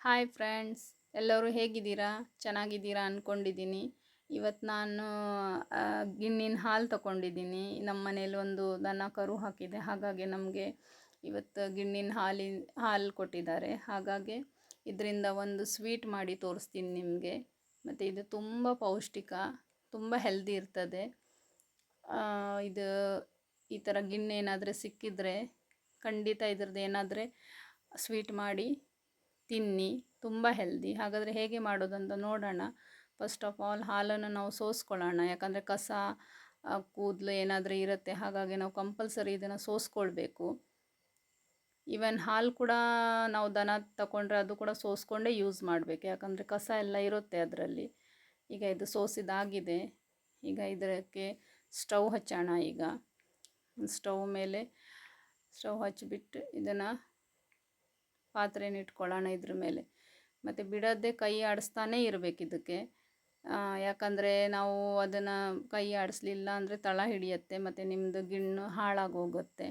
Hi friends ಎಲ್ಲರೂ ಹೇಗಿದ್ದೀರಾ? ಚೆನ್ನಾಗಿದ್ದೀರಾ ಅಂದ್ಕೊಂಡಿದ್ದೀನಿ ಇವತ್ತು ನಾನು ಗಿಣ್ಣಿನ ಹಾಲು ತಗೊಂಡಿದ್ದೀನಿ ನಮ್ಮ ಮನೇಲಿ ಒಂದು ದನ ಕರು ಹಾಕಿದೆ. ಹಾಗಾಗಿ ನಮಗೆ ಇವತ್ತು ಗಿಣ್ಣಿನ ಹಾಲಿನ ಹಾಲು ಕೊಟ್ಟಿದ್ದಾರೆ. ಹಾಗಾಗಿ ಇದರಿಂದ ಒಂದು ಸ್ವೀಟ್ ಮಾಡಿ ತೋರಿಸ್ತೀನಿ ನಿಮಗೆ. ಮತ್ತು ಇದು ತುಂಬ ಪೌಷ್ಟಿಕ, ತುಂಬ ಹೆಲ್ದಿ ಇರ್ತದೆ. ಇದು ಈ ಥರ ಗಿಣ್ಣು ಏನಾದರೆ ಸಿಕ್ಕಿದರೆ ಖಂಡಿತ ಇದ್ರದ್ದು ಏನಾದರೆ ಸ್ವೀಟ್ ಮಾಡಿ ತಿನ್ನಿ, ತುಂಬ ಹೆಲ್ದಿ ಹಾಗಾದರೆ ಹೇಗೆ ಮಾಡೋದಂತ ನೋಡೋಣ. ಫಸ್ಟ್ ಆಫ್ ಆಲ್ ಹಾಲನ್ನು ನಾವು ಸೋಸ್ಕೊಳ್ಳೋಣ. ಯಾಕಂದರೆ ಕಸ ಕೂದಲು ಏನಾದರೂ ಇರುತ್ತೆ, ಹಾಗಾಗಿ ನಾವು ಕಂಪಲ್ಸರಿ ಇದನ್ನು ಸೋಸ್ಕೊಳ್ಬೇಕು. ಈವನ್ ಹಾಲು ಕೂಡ ನಾವು ದನ ತಗೊಂಡ್ರೆ ಅದು ಕೂಡ ಸೋಸ್ಕೊಂಡೇ ಯೂಸ್ ಮಾಡಬೇಕು. ಯಾಕಂದರೆ ಕಸ ಎಲ್ಲ ಇರುತ್ತೆ ಅದರಲ್ಲಿ. ಈಗ ಇದು ಸೋಸಿದಾಗಿದೆ. ಈಗ ಇದಕ್ಕೆ ಸ್ಟವ್ ಹಚ್ಚೋಣ ಈಗ. ಸ್ಟವ್ ಮೇಲೆ, ಸ್ಟವ್ ಹಚ್ಚಿಬಿಟ್ಟು ಇದನ್ನು ಪಾತ್ರೆನ ಇಟ್ಕೊಳ್ಳೋಣ ಇದ್ರ ಮೇಲೆ. ಮತ್ತು ಬಿಡೋದೇ ಕೈ ಆಡಿಸ್ತಾನೆ ಇರಬೇಕು ಇದಕ್ಕೆ. ಯಾಕಂದರೆ ನಾವು ಅದನ್ನು ಕೈ ಆಡಿಸ್ಲಿಲ್ಲ ಅಂದರೆ ತಳ ಹಿಡಿಯುತ್ತೆ, ಮತ್ತು ನಿಮ್ಮದು ಗಿಣ್ಣು ಹಾಳಾಗೋಗುತ್ತೆ.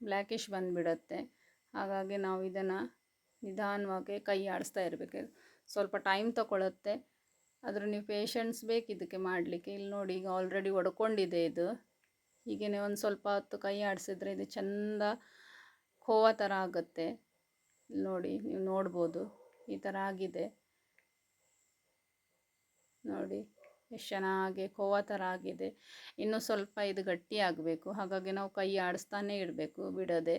ಬ್ಲ್ಯಾಕಿಶ್ ಬಂದುಬಿಡತ್ತೆ. ಹಾಗಾಗಿ ನಾವು ಇದನ್ನು ನಿಧಾನವಾಗಿ ಕೈ ಆಡಿಸ್ತಾ ಇರಬೇಕು. ಸ್ವಲ್ಪ ಟೈಮ್ ತಗೊಳುತ್ತೆ. ಆದರೂ ನೀವು ಪೇಷನ್ಸ್ ಬೇಕು ಇದಕ್ಕೆ ಮಾಡಲಿಕ್ಕೆ. ಇಲ್ಲಿ ನೋಡಿ, ಈಗ ಆಲ್ರೆಡಿ ಒಡ್ಕೊಂಡಿದೆ ಇದು. ಹೀಗೇ ಒಂದು ಸ್ವಲ್ಪ ಹೊತ್ತು ಕೈ ಆಡಿಸಿದ್ರೆ ಇದು ಚೆಂದ ಖೋವ ಥರ ಆಗುತ್ತೆ. ನೋಡಿ, ನೀವು ನೋಡ್ಬೋದು. ಈ ಥರ ಆಗಿದೆ. ನೋಡಿ, ಎಷ್ಟು ಚೆನ್ನಾಗಿ ಕೋವ ಥರ ಆಗಿದೆ. ಇನ್ನೂ ಸ್ವಲ್ಪ ಇದು ಗಟ್ಟಿ ಆಗಬೇಕು. ಹಾಗಾಗಿ ನಾವು ಕೈ ಆಡಿಸ್ತಾನೆ ಇಡಬೇಕು, ಬಿಡದೆ.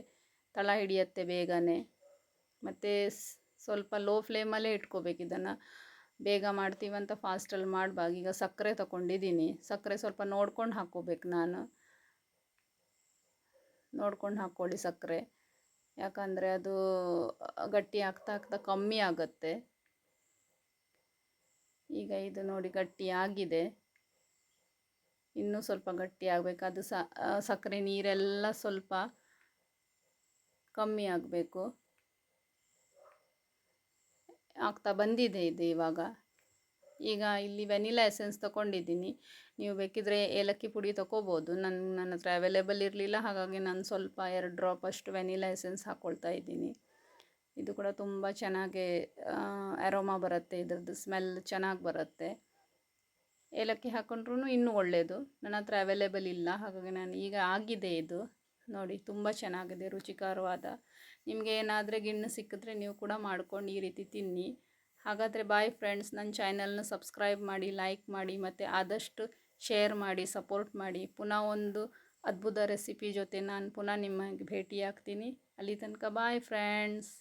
ತಳ ಹಿಡಿಯತ್ತೆ ಬೇಗನೆ. ಮತ್ತು ಸ್ವಲ್ಪ ಲೋ ಫ್ಲೇಮಲ್ಲೇ ಇಟ್ಕೋಬೇಕು ಇದನ್ನು. ಬೇಗ ಮಾಡ್ತೀವಂತ ಫಾಸ್ಟಲ್ಲಿ ಮಾಡ್ಬಾಗ ಈಗ ಸಕ್ಕರೆ ತಗೊಂಡಿದ್ದೀನಿ. ಸಕ್ಕರೆ ಸ್ವಲ್ಪ ನೋಡ್ಕೊಂಡು ಹಾಕ್ಕೋಬೇಕು ನಾನು. ನೋಡ್ಕೊಂಡು ಹಾಕ್ಕೊಳ್ಳಿ ಸಕ್ಕರೆ. ಯಾಕಂದರೆ ಅದು ಗಟ್ಟಿ ಆಗ್ತಾ ಆಗ್ತಾ ಕಮ್ಮಿ ಆಗುತ್ತೆ. ಈಗ ಇದು ನೋಡಿ ಗಟ್ಟಿ ಆಗಿದೆ. ಇನ್ನೂ ಸ್ವಲ್ಪ ಗಟ್ಟಿ ಆಗಬೇಕು. ಅದು ಸಕ್ಕರೆ ನೀರೆಲ್ಲ ಸ್ವಲ್ಪ ಕಮ್ಮಿ ಆಗಬೇಕು. ಆಗ್ತಾ ಬಂದಿದೆ ಇದು ಇವಾಗ. ಈಗ ಇಲ್ಲಿ ವೆನಿಲಾ ಎಸೆನ್ಸ್ ತಗೊಂಡಿದ್ದೀನಿ. ನೀವು ಬೇಕಿದ್ರೆ ಏಲಕ್ಕಿ ಪುಡಿ ತೊಗೋಬೋದು. ನನ್ನ ನನ್ನ ಹತ್ರ ಅವೈಲೇಬಲ್ ಇರಲಿಲ್ಲ. ಹಾಗಾಗಿ ನಾನು ಸ್ವಲ್ಪ ಎರಡು ಡ್ರಾಪ್ ಅಷ್ಟು ವೆನಿಲಾ ಎಸೆನ್ಸ್ ಹಾಕ್ಕೊಳ್ತಾ ಇದ್ದೀನಿ. ಇದು ಕೂಡ ತುಂಬ ಚೆನ್ನಾಗಿ ಅರೋಮಾ ಬರುತ್ತೆ. ಇದ್ರದ್ದು ಸ್ಮೆಲ್ ಚೆನ್ನಾಗಿ ಬರುತ್ತೆ. ಏಲಕ್ಕಿ ಹಾಕ್ಕೊಂಡ್ರೂ ಇನ್ನೂ ಒಳ್ಳೆಯದು ನನ್ನ ಹತ್ರ ಅವೈಲೇಬಲ್ ಇಲ್ಲ. ಹಾಗಾಗಿ ನಾನು ಈಗ ಆಗಿದೆ ಇದು. ನೋಡಿ, ತುಂಬ ಚೆನ್ನಾಗಿದೆ, ರುಚಿಕರವಾದ. ನಿಮಗೆ ಏನಾದರೆ ಗಿಣ್ಣು ಸಿಕ್ಕಿದ್ರೆ ನೀವು ಕೂಡ ಮಾಡ್ಕೊಂಡು ಈ ರೀತಿ ತಿನ್ನಿ. ಹಾಗಾದರೆ ಬಾಯ್ ಫ್ರೆಂಡ್ಸ್ ನನ್ನ ಚಾನಲ್ನ ಸಬ್ಸ್ಕ್ರೈಬ್ ಮಾಡಿ ಲೈಕ್ ಮಾಡಿ, ಮತ್ತು ಆದಷ್ಟು ಶೇರ್ ಮಾಡಿ ಸಪೋರ್ಟ್ ಮಾಡಿ. ಪುನಃ ಒಂದು ಅದ್ಭುತ ರೆಸಿಪಿ ಜೊತೆ ನಾನು ಪುನಃ ನಿಮಗೆ ಭೇಟಿಯಾಗ್ತೀನಿ. ಅಲ್ಲಿ ತನಕ ಬಾಯ್ ಫ್ರೆಂಡ್ಸ್